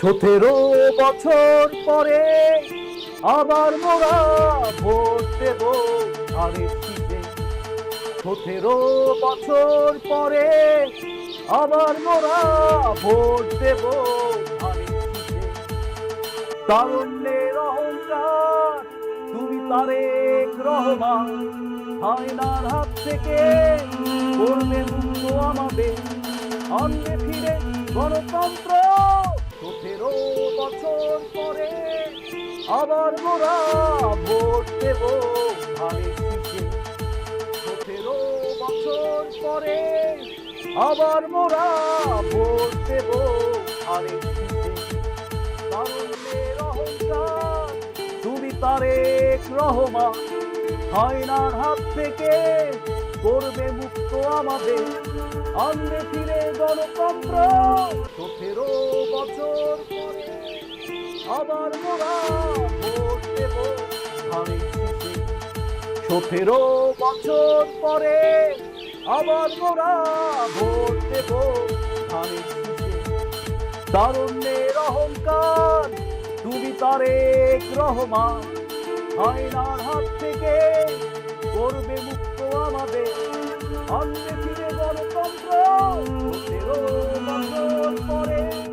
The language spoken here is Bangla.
সতেরো বছর পরে আবার মোরা ভোট দেব শীষে সতেরো বছর পরে আবার মোরা ভোট দেব শীষে তারুণ্যের অহংকার, তুমি তারেক রহমান, হায়নার হাত থেকে করবে মুক্ত আমাদের। আনবে ফিরে গণতন্ত্র সতেরো বছর পরে আবার মোরা ভোট দেব সতেরো বছর পরে আবার মোরা ভোট দেব অহংকার তুমি তারেক রহমান, হায়নার হাত থেকে করবে মুক্ত আমাদের। আনবে ফিরে গণতন্ত্র। আবার ভোট সতেরো বছর পরে আবার মোরা ভোট দেব তারুণ্যের অহংকার, তুমি তারেক রহমান হায়নার হাত থেকে করবে মুক্ত আমাদের